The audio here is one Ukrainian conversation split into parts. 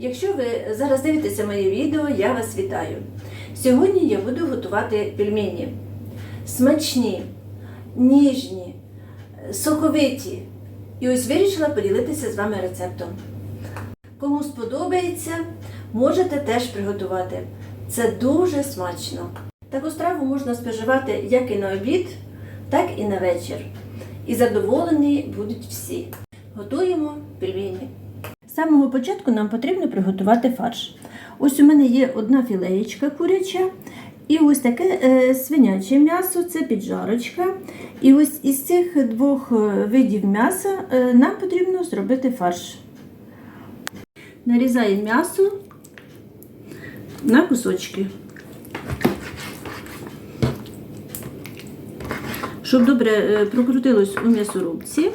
Якщо ви зараз дивитеся моє відео, я вас вітаю. Сьогодні я буду готувати пельмені. Смачні, ніжні, соковиті. І ось вирішила поділитися з вами рецептом. Кому сподобається, можете теж приготувати. Це дуже смачно. Таку страву можна споживати як і на обід, так і на вечір. І задоволені будуть всі. Готуємо пельмені. Самого початку нам потрібно приготувати фарш. Ось у мене є одна філеєчка куряча, і ось таке е, свиняче м'ясо це піджарочка. І ось із цих двох е, видів м'яса е, нам потрібно зробити фарш. Нарізаємо м'ясо на кусочки. Щоб добре прокрутилось у м'ясорубці,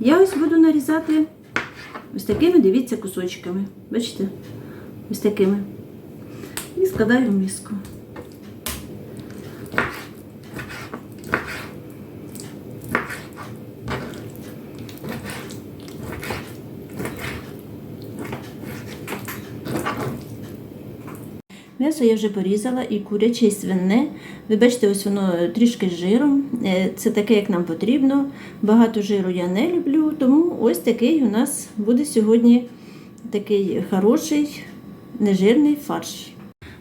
я ось буду нарізати ось такими, дивіться, кусочками. Бачите? Ось такими. І складаю в миску. М'ясо я вже порізала і куряче, і свине. Ви бачите, ось воно трішки з жиром. Е, Це таке, як нам потрібно. Багато жиру я не люблю, тому ось такий у нас буде сьогодні такий хороший, нежирний фарш.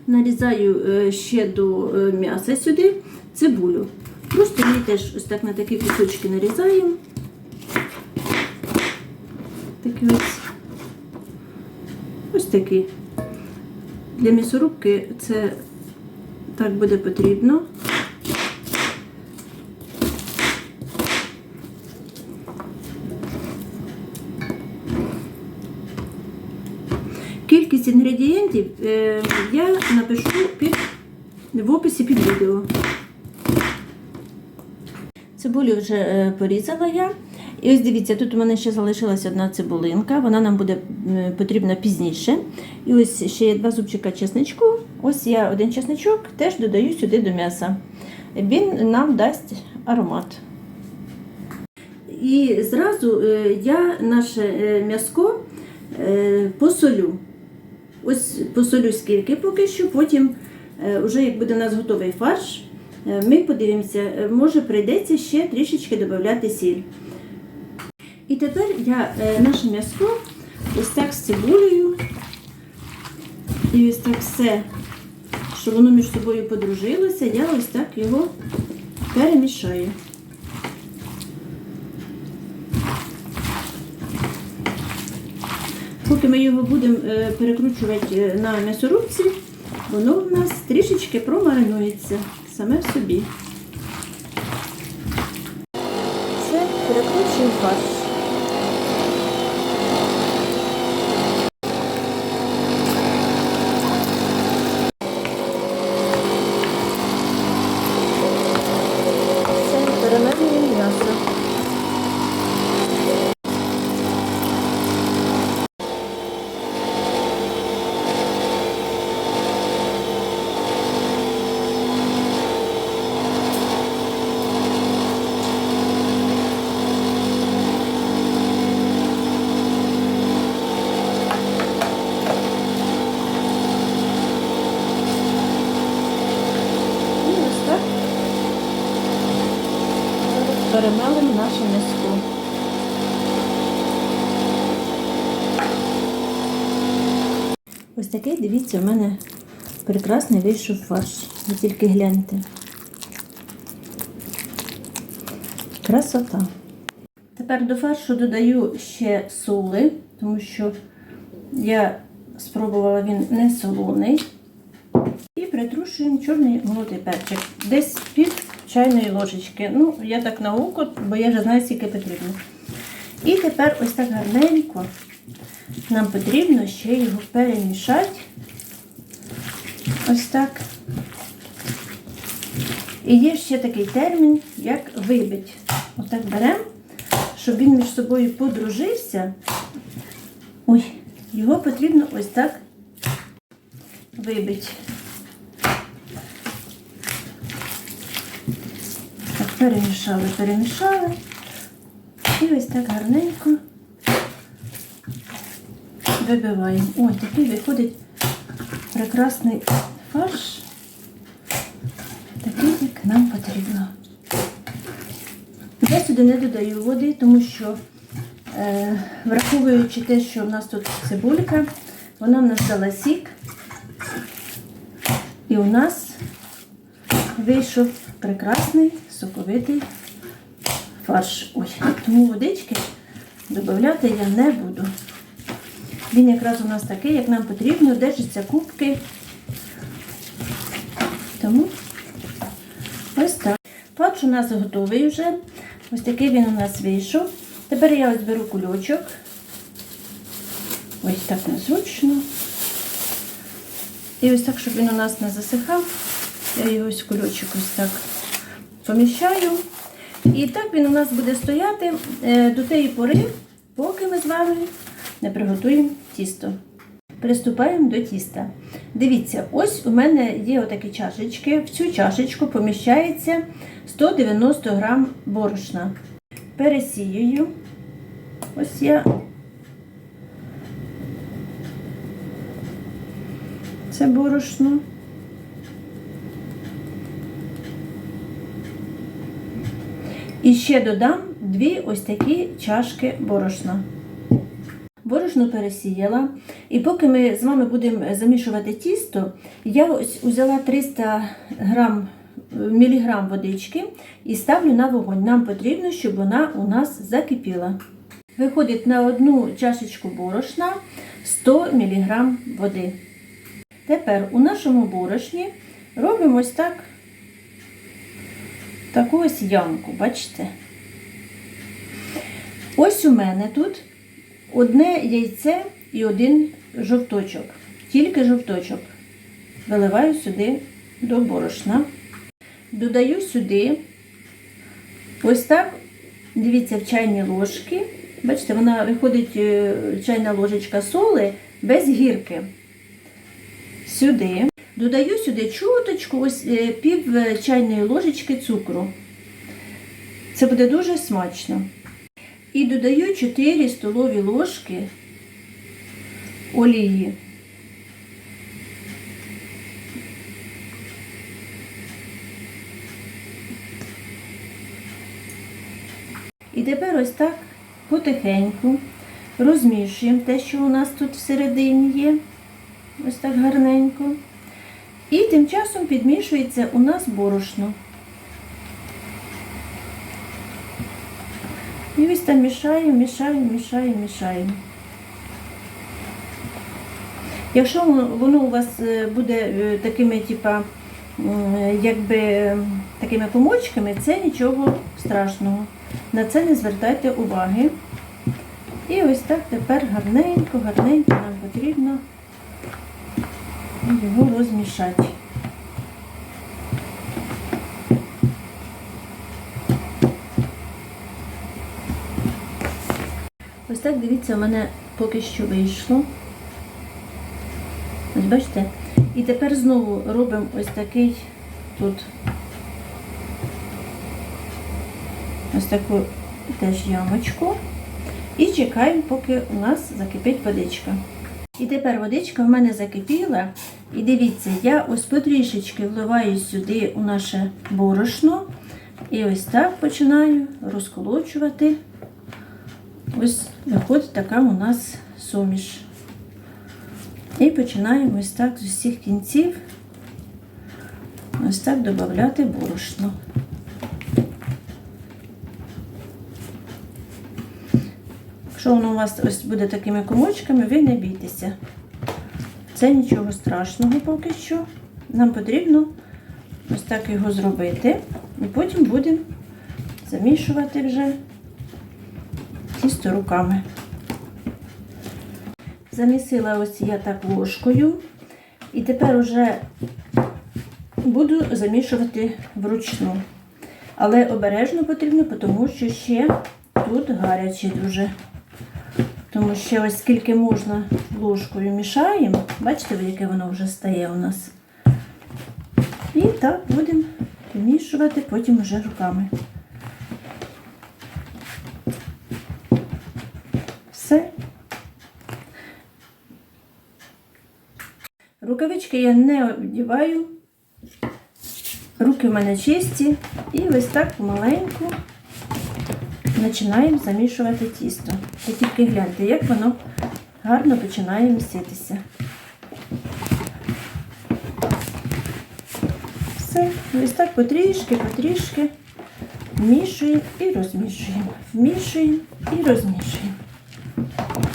Нарізаю е, ще до е, м'яса сюди цибулю. Просто її теж ось так на такі кусочки нарізаємо. Такі ось. Ось такі. Для м'ясорубки це так буде потрібно. Кількість інгредієнтів е, я напишу під, в описі під відео. Цибулю вже е, порізала я. І ось дивіться, тут у мене ще залишилася одна цибулинка, вона нам буде потрібна пізніше. І ось ще є два зубчика чесничку. Ось я один чесничок теж додаю сюди до м'яса. Він нам дасть аромат. І зразу е, я наше е, м'яско е, посолю. Ось посолю скільки поки що, потім, вже як буде у нас готовий фарш, ми подивимося, може прийдеться ще трішечки додати сіль. І тепер я е, наше м'ясо ось так з цибулею і ось так все, щоб воно між собою подружилося, я ось так його перемішаю. Поки ми його будемо е, перекручувати е, на м'ясорубці, воно в нас трішечки промаринується саме в собі. Все, перекручуємо фарш. Все, перемелюємо м'ясо. І ось так зараз перемелимо наше м'яско. Ось такий, дивіться, у мене прекрасний вийшов фарш. Ви тільки гляньте. Красота. Тепер до фаршу додаю ще соли, тому що я спробувала він не солоний. І притрушуємо чорний молотий перчик. Десь пів чайної ложечки. Ну, я так на око, бо я вже знаю, скільки потрібно. І тепер ось так гарненько нам потрібно ще його перемішати. Ось так. І є ще такий термін, як вибить. Отак беремо, щоб він між собою подружився. Ой, його потрібно ось так вибити. Перемішали, перемішали. І ось так гарненько вибиваємо. Ой, такий виходить прекрасний фарш. Такий, як нам потрібно. Я сюди не додаю води, тому що, е, враховуючи те, що в нас тут цибулька, вона в нас дала сік. І у нас вийшов прекрасний соковитий фарш. Ой, тому водички додати я не буду. Він якраз у нас такий, як нам потрібно, держиться кубки. Тому ось так. Фарш у нас готовий вже. Ось такий він у нас вийшов. Тепер я ось беру кульочок. Ось так незручно. І ось так, щоб він у нас не засихав, я його ось кульочок ось так поміщаю. І так він у нас буде стояти е, до тієї пори, поки ми з вами не приготуємо тісто. Приступаємо до тіста. Дивіться, ось у мене є отакі чашечки. В цю чашечку поміщається 190 грам борошна. Пересіюю. Ось я. Це борошно. І ще додам дві ось такі чашки борошна. Борошно пересіяла. І поки ми з вами будемо замішувати тісто, я ось взяла 300 грам, міліграм водички і ставлю на вогонь. Нам потрібно, щоб вона у нас закипіла. Виходить на одну чашечку борошна 100 мг води. Тепер у нашому борошні робимо ось так таку ось ямку, бачите? Ось у мене тут одне яйце і один жовточок. Тільки жовточок. Виливаю сюди до борошна. Додаю сюди ось так, дивіться, в чайні ложки. Бачите, вона виходить е, чайна ложечка соли без гірки. Сюди. Додаю сюди чуточку, ось е, пів е, чайної ложечки цукру. Це буде дуже смачно. І додаю 4 столові ложки олії. І тепер ось так потихеньку розмішуємо те, що у нас тут всередині є. Ось так гарненько. І тим часом підмішується у нас борошно. І ось там мішаємо, мішаємо, мішаємо, мішаємо. Якщо воно у вас е, буде е, такими, типа, м, якби такими комочками, це нічого страшного. На це не звертайте уваги. І ось так тепер гарненько, гарненько нам потрібно його розмішати. Ось так, дивіться, у мене поки що вийшло. Ось бачите? І тепер знову робимо ось такий тут ось таку теж ямочку. І чекаємо, поки у нас закипить водичка. І тепер водичка в мене закипіла. І дивіться, я ось потрішечки вливаю сюди у наше борошно. І ось так починаю розколочувати. Ось виходить така у нас суміш. І починаємо ось так з усіх кінців ось так додати борошно. Якщо воно у вас ось буде такими комочками, ви не бійтеся. Це нічого страшного поки що. Нам потрібно ось так його зробити. І потім будемо замішувати вже тісто руками. Замісила ось я так ложкою. І тепер вже буду замішувати вручну. Але обережно потрібно, тому що ще тут гаряче дуже. Тому що ось скільки можна ложкою мішаємо. Бачите, яке воно вже стає у нас. І так будемо помішувати потім вже руками. Все. Рукавички я не одіваю. Руки в мене чисті. І ось так помаленьку починаємо замішувати тісто. Ви тільки гляньте, як воно гарно починає міститися. Все, ось так потрішки, потрішки вмішуємо і розмішуємо. Вмішуємо і розмішуємо.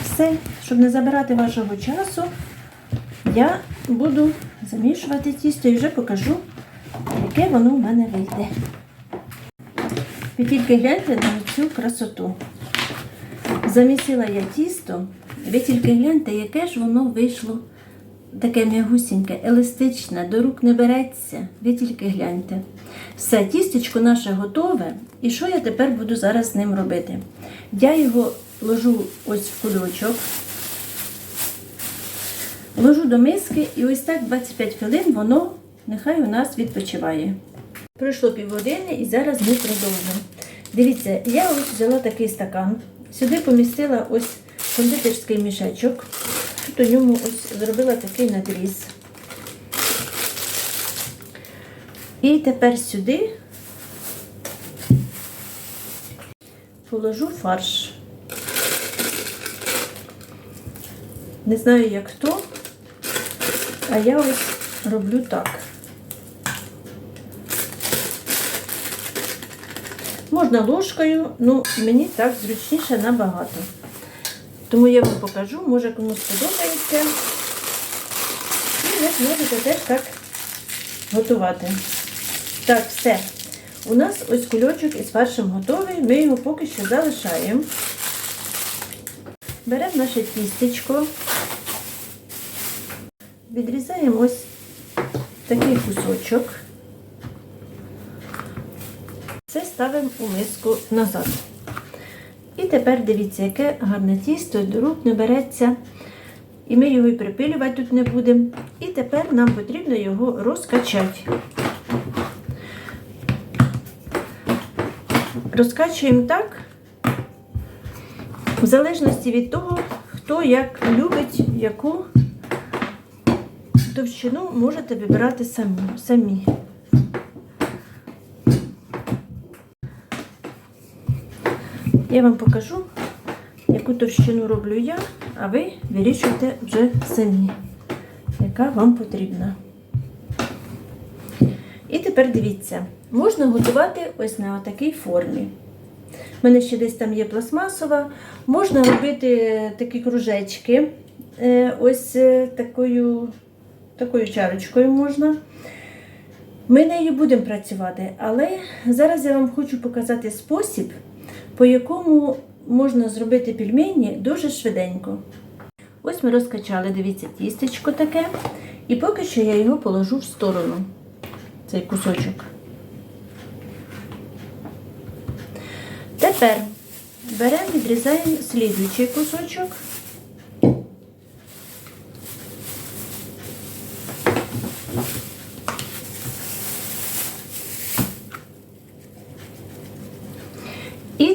Все, щоб не забирати вашого часу, я буду замішувати тісто і вже покажу, яке воно в мене вийде. Ви тільки гляньте на цю красоту. Замісила я тісто, ви тільки гляньте, яке ж воно вийшло таке м'ягусіньке, еластичне, до рук не береться. Ви тільки гляньте. Все, тістечко наше готове. І що я тепер буду зараз з ним робити? Я його ложу ось в кульочок, ложу до миски і ось так 25 хвилин воно нехай у нас відпочиває. Пройшло півгодини і зараз ми продовжимо. Дивіться, я ось взяла такий стакан, сюди помістила ось кондитерський мішечок. Тут у ньому ось зробила такий надріз. І тепер сюди положу фарш. Не знаю, як хто, а я ось роблю так. Можна ложкою, ну мені так зручніше набагато. Тому я вам покажу, може комусь подобається. І ви зможете теж так готувати. Так, все. У нас ось кульочок із фаршем готовий. Ми його поки що залишаємо. Беремо наше тістечко, відрізаємо ось такий кусочок. Це ставимо у миску назад. І тепер дивіться, яке гарне тісто, до рук не береться. І ми його і припилювати тут не будемо. І тепер нам потрібно його розкачати. Розкачуємо так, в залежності від того, хто як любить, яку товщину можете вибирати самі. Я вам покажу, яку товщину роблю я, а ви вирішуйте вже самі, яка вам потрібна. І тепер дивіться, можна готувати ось на такій формі. У мене ще десь там є пластмасова. Можна робити такі кружечки, е, ось е, такою, такою чарочкою можна. Ми нею будемо працювати, але зараз я вам хочу показати спосіб, по якому можна зробити пельмені дуже швиденько. Ось ми розкачали, дивіться, тістечко таке. І поки що я його положу в сторону, цей кусочок. Тепер беремо, відрізаємо слідуючий кусочок.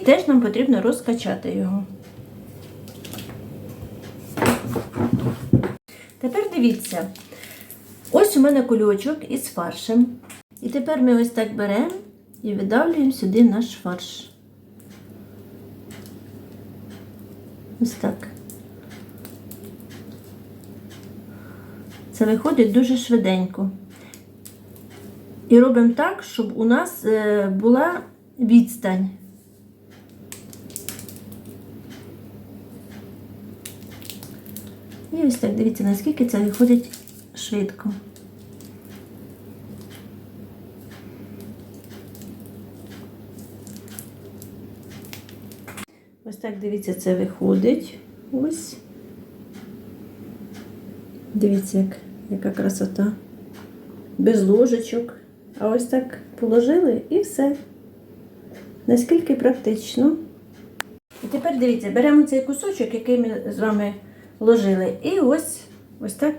Теж нам потрібно розкачати його. Тепер дивіться, ось у мене кульочок із фаршем. І тепер ми ось так беремо і видавлюємо сюди наш фарш. Ось так. Це виходить дуже швиденько. І робимо так, щоб у нас е, була відстань. І ось так дивіться, наскільки це виходить швидко. Ось так дивіться, це виходить. Ось. Дивіться, як, яка красота. Без ложечок. А ось так положили і все. Наскільки практично. І тепер дивіться, беремо цей кусочок, який ми з вами ложили. І ось ось так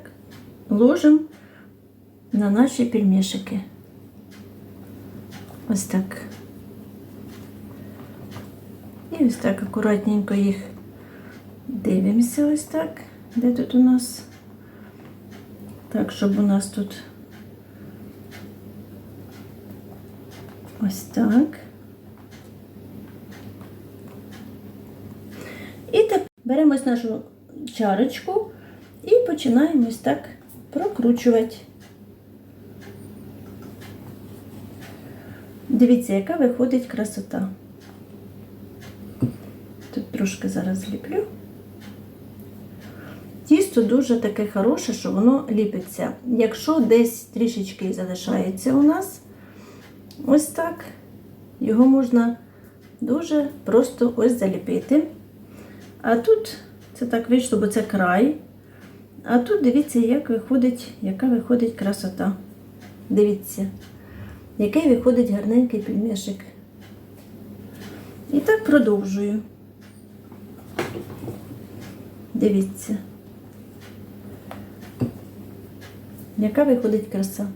ложимо на наші пельмешики. Ось так. І ось так акуратненько їх дивимося ось так. Де тут у нас Так, щоб у нас тут ось так. І тепер беремо нашу чарочку і починаємо ось так прокручувати. Дивіться, яка виходить красота. Тут трошки зараз зліплю. Тісто дуже таке хороше, що воно ліпиться. Якщо десь трішечки залишається у нас, ось так, його можна дуже просто ось заліпити. А тут це так вийшло, бо це край. А тут дивіться, як виходить, яка виходить красота. Дивіться, який виходить гарненький пельмешик. І так продовжую. Дивіться. Яка виходить краса?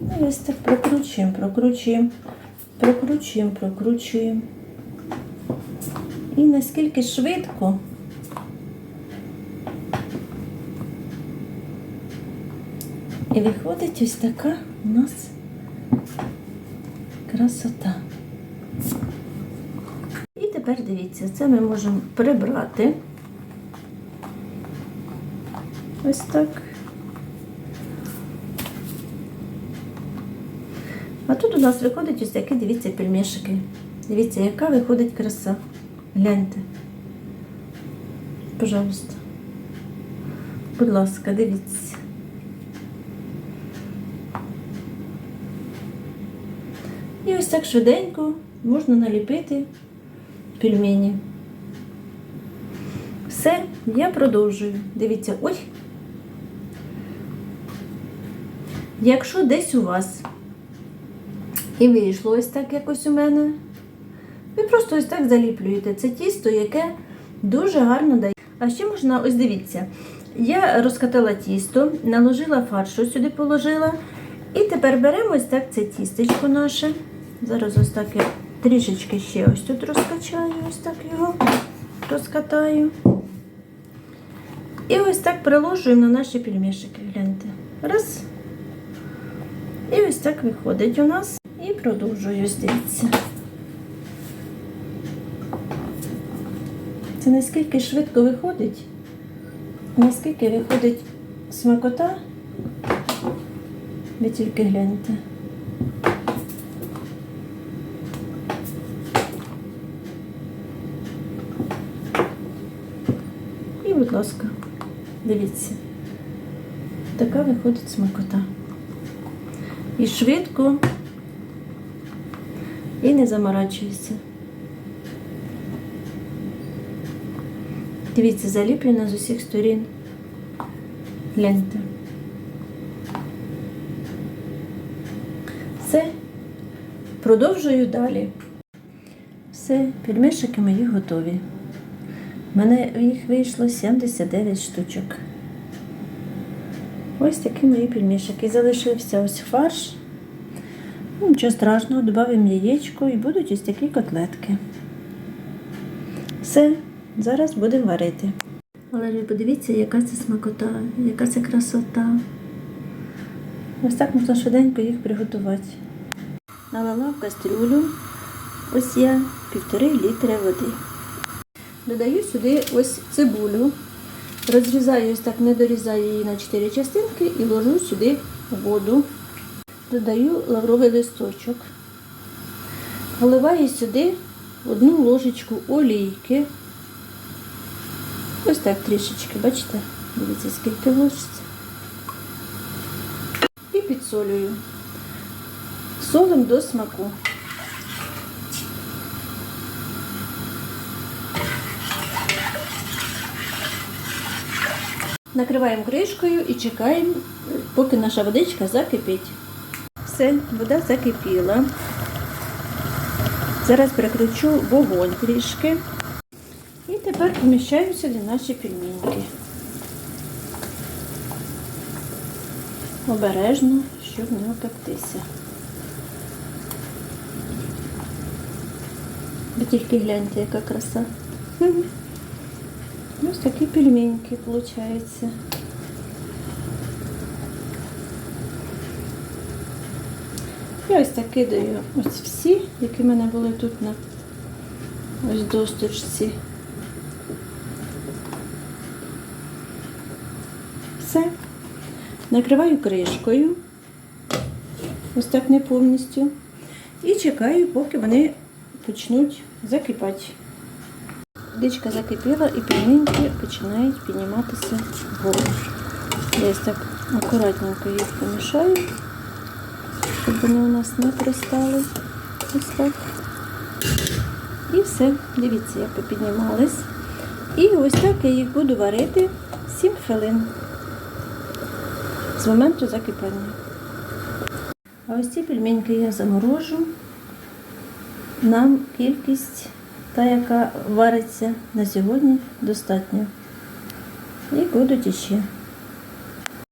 Ну, і ось так прокручуємо, прокручуємо, прокручуємо, прокручуємо. І наскільки швидко. І виходить ось така у нас красота. І тепер дивіться, це ми можемо прибрати. Ось так. А тут у нас виходить ось такі, дивіться, пельмешики. Дивіться, яка виходить краса. Гляньте. Пожалуйста. Будь ласка, дивіться. І ось так швиденько можна наліпити пельмені. Все, я продовжую. Дивіться, ой. Якщо десь у вас і вийшло ось так якось у мене, ви просто ось так заліплюєте. Це тісто, яке дуже гарно дає. А ще можна, ось дивіться, я розкатала тісто, наложила фарш, ось сюди положила. І тепер беремо ось так це тістечко наше. Зараз ось так я трішечки ще ось тут розкачаю, ось так його розкатаю. І ось так приложуємо на наші пельмешики. Гляньте. Раз. І ось так виходить у нас. І продовжую, дивіться. Це наскільки швидко виходить, наскільки виходить смакота, ви тільки гляньте. І, будь ласка, дивіться, така виходить смакота. І швидко, і не заморачується. Дивіться, заліплена з усіх сторін. Гляньте. Все. Продовжую далі. Все, пельмешики мої готові. У мене їх вийшло 79 штучок. Ось такі мої пельмешики. Залишився ось фарш. Ну, Нічого страшного, додаємо яєчко і будуть ось такі котлетки. Все, зараз будемо варити. Але ви подивіться, яка це смакота, яка це красота. Ось так можна швиденько їх приготувати. Налила в кастрюлю. Ось я півтори літри води. Додаю сюди ось цибулю. Розрізаю ось так, не дорізаю її на 4 частинки і ложу сюди воду. Додаю лавровий листочок. Вливаю сюди одну ложечку олійки. Ось так трішечки, бачите? Дивіться, скільки ложиться. І підсолюю. Солим до смаку. Накриваємо кришкою і чекаємо, поки наша водичка закипить. Все, вода закипіла. Зараз перекручу вогонь трішки. Тепер поміщаю сюди наші пельменьки. Обережно, щоб не опектися. Ви тільки гляньте, яка краса. Ось такі пельменьки получаються. Я ось так кидаю ось всі, які в мене були тут на ось досточці. Все. Накриваю кришкою. Ось так не повністю. І чекаю, поки вони почнуть закипати. Дичка закипіла і пельменьки починають підніматися вгору. Я ось так акуратненько їх помішаю, щоб вони у нас не пристали. Ось так. І все. Дивіться, як попіднімались. І ось так я їх буду варити 7 хвилин з моменту закипання. А ось ці пельменьки я заморожу. Нам кількість та, яка вариться на сьогодні, достатньо. І будуть іще.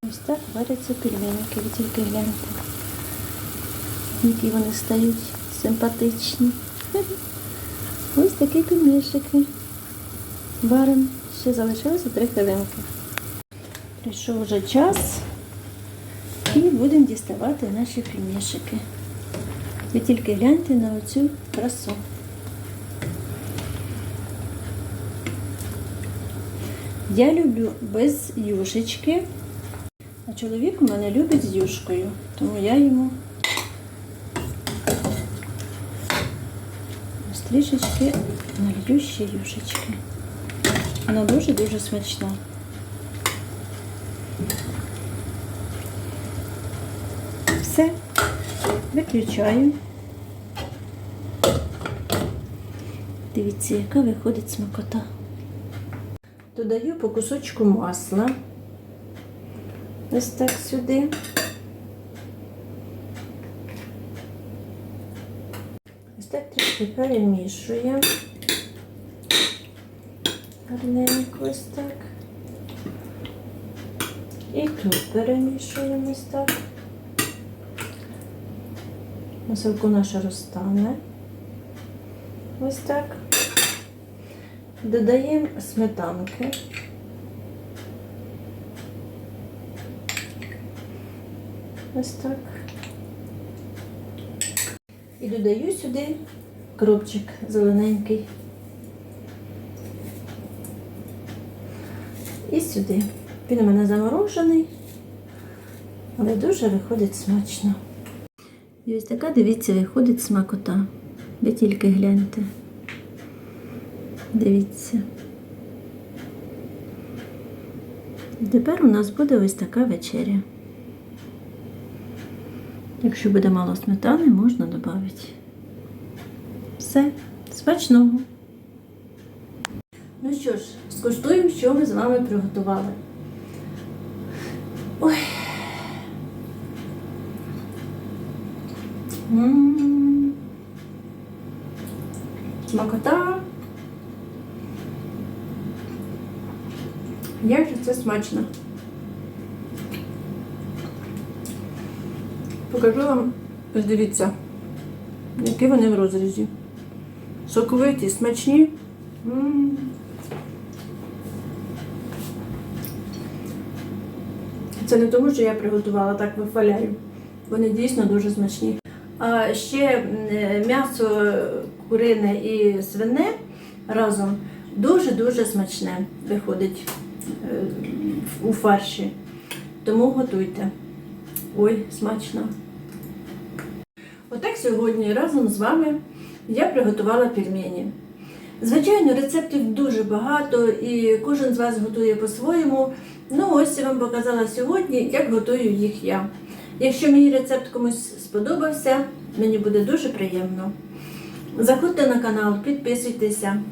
Ось так варяться пельменики, ви тільки гляньте. Які вони стають симпатичні. Ось такі пельмешики. Варимо. Ще залишилося 3 хвилинки. Прийшов вже час. І будемо діставати наші пельмешики. Ви тільки гляньте на оцю красу. Я люблю без юшечки, а чоловік мене любить з юшкою, тому я йому ось трішечки налью ще юшечки. Вона дуже-дуже смачна. Все, виключаю. Дивіться, яка виходить смакота. Додаю по кусочку масла. Ось так сюди. Ось так трішки перемішуємо. Гарненько ось так. І тут перемішуємо ось так. Маселко наше розтане. Ось так. Додаємо сметанки. Ось так. І додаю сюди кропчик зелененький. І сюди. Він у мене заморожений, але дуже виходить смачно. І ось така, дивіться, виходить смакота. Ви тільки гляньте. Дивіться. І тепер у нас буде ось така вечеря. Якщо буде мало сметани, можна додати. Все, смачного. Ну що ж, скуштуємо, що ми з вами приготували. Ой. М. Смакота. Як же це смачно. Покажу вам, ось дивіться, які вони в розрізі. Соковиті, смачні. Це не тому, що я приготувала, так вихваляю. Вони дійсно дуже смачні. А ще м'ясо курине і свине разом дуже-дуже смачне виходить у фарші. Тому готуйте. Ой, смачно. Отак сьогодні разом з вами я приготувала пельмені. Звичайно, рецептів дуже багато і кожен з вас готує по-своєму. Ну, ось я вам показала сьогодні, як готую їх я. Якщо мій рецепт комусь сподобався, мені буде дуже приємно. Заходьте на канал, підписуйтеся.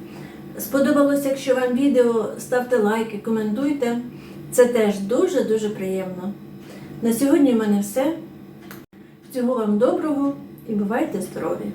Сподобалося, якщо вам відео, ставте лайки, коментуйте. Це теж дуже-дуже приємно. На сьогодні в мене все. Всього вам доброго і бувайте здорові!